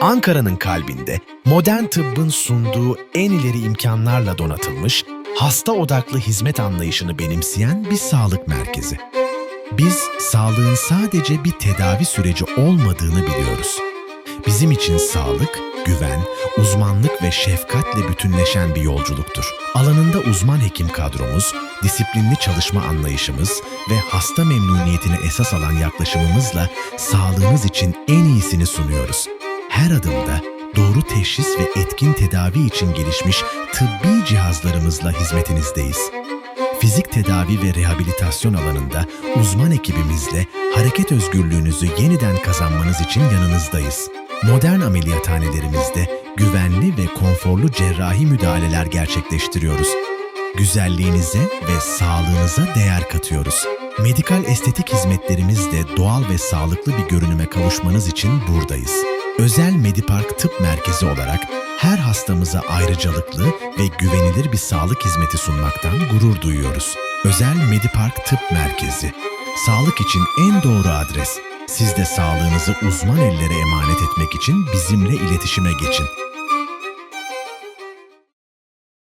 Ankara'nın kalbinde modern tıbbın sunduğu en ileri imkanlarla donatılmış, hasta odaklı hizmet anlayışını benimseyen bir sağlık merkezi. Biz sağlığın sadece bir tedavi süreci olmadığını biliyoruz. Bizim için sağlık, güven, uzmanlık ve şefkatle bütünleşen bir yolculuktur. Alanında uzman hekim kadromuz, disiplinli çalışma anlayışımız ve hasta memnuniyetini esas alan yaklaşımımızla sağlığınız için en iyisini sunuyoruz. Her adımda doğru teşhis ve etkin tedavi için gelişmiş tıbbi cihazlarımızla hizmetinizdeyiz. Fizik tedavi ve rehabilitasyon alanında uzman ekibimizle hareket özgürlüğünüzü yeniden kazanmanız için yanınızdayız. Modern ameliyathanelerimizde güvenli ve konforlu cerrahi müdahaleler gerçekleştiriyoruz. Güzelliğinize ve sağlığınıza değer katıyoruz. Medikal estetik hizmetlerimizde doğal ve sağlıklı bir görünüme kavuşmanız için buradayız. Özel Medipark Tıp Merkezi olarak her hastamıza ayrıcalıklı ve güvenilir bir sağlık hizmeti sunmaktan gurur duyuyoruz. Özel Medipark Tıp Merkezi. Sağlık için en doğru adres. Siz de sağlığınızı uzman ellere emanet etmek için bizimle iletişime geçin.